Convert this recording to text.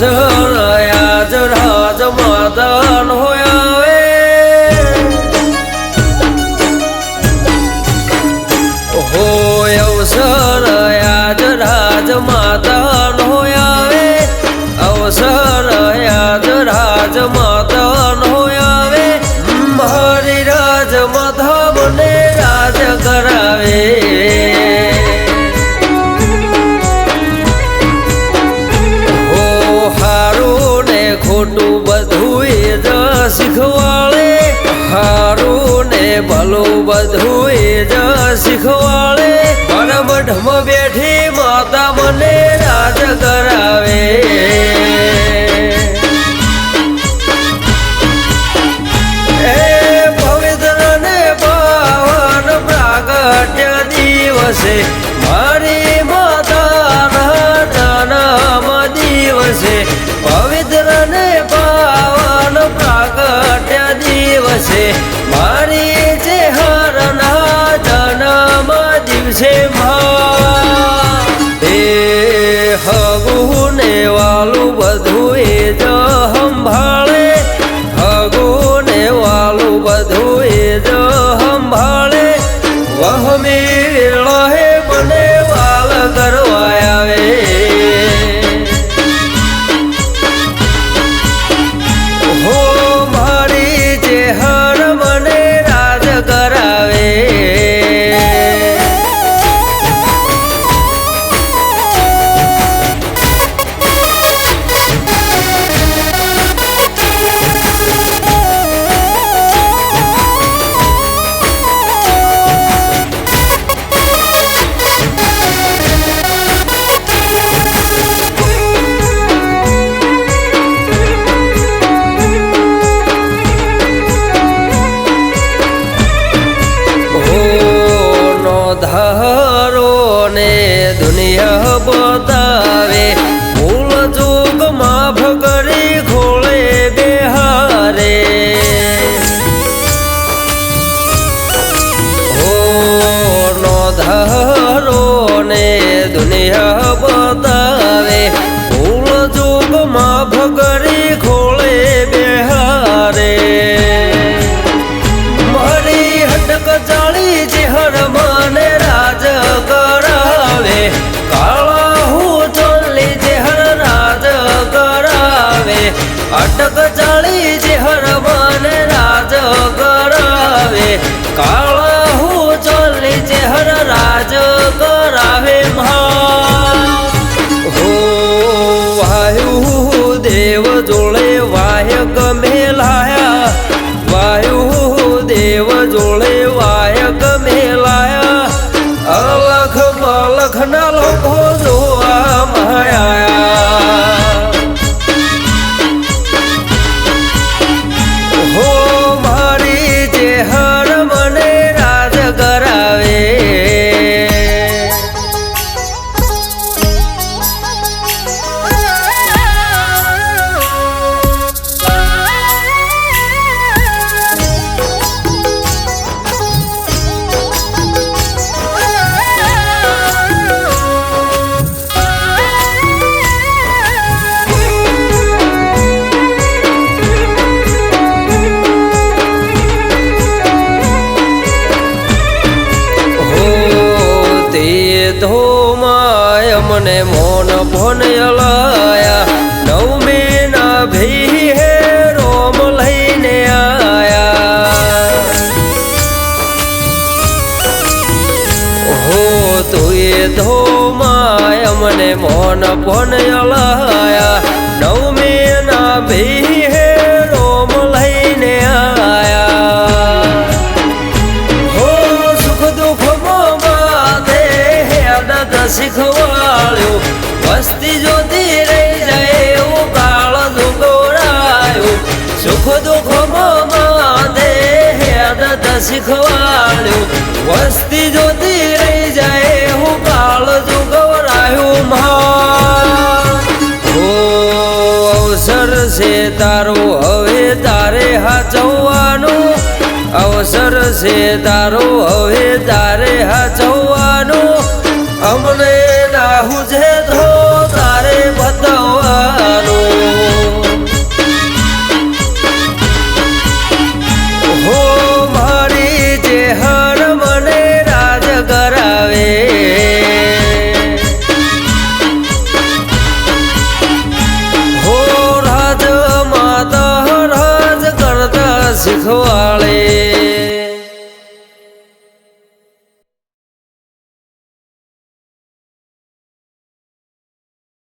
અવસર આજ રાજ માતાન હોયાવે હોય અવસર આજ રાજ માતાન ખોટું બધું એ જ શીખવાડે. હારું ને ભલું બધું એ જ શીખવાડે. મારા મઢમાં બેઠી માતા મને રાજ કરાવે. એ બતાવે ભૂલ જોગ માફ કરી ખોળે બેહારે. ઓ નો ધરો ને દુનિયા દેવ જોડે વાય ગમે લાયા વાયુ દેવ જોડે વાય ગમે લાયા અલખ મલખ ના લોકો જોવા માયા ધોમાય મને ભોન અલાયા નવમી ના ભી હે રોમ લઈને આયા. હો તુએ ધોમાય મને મોન ભોન અલાયા નવમી ના ભી શીખવાડ્યો. વસ્તી જોતી રહી જાય હું કાળ મા હો, અવસર છે તારો, હવે તારે હાચવવાનું. અવસર છે તારો, હવે તારે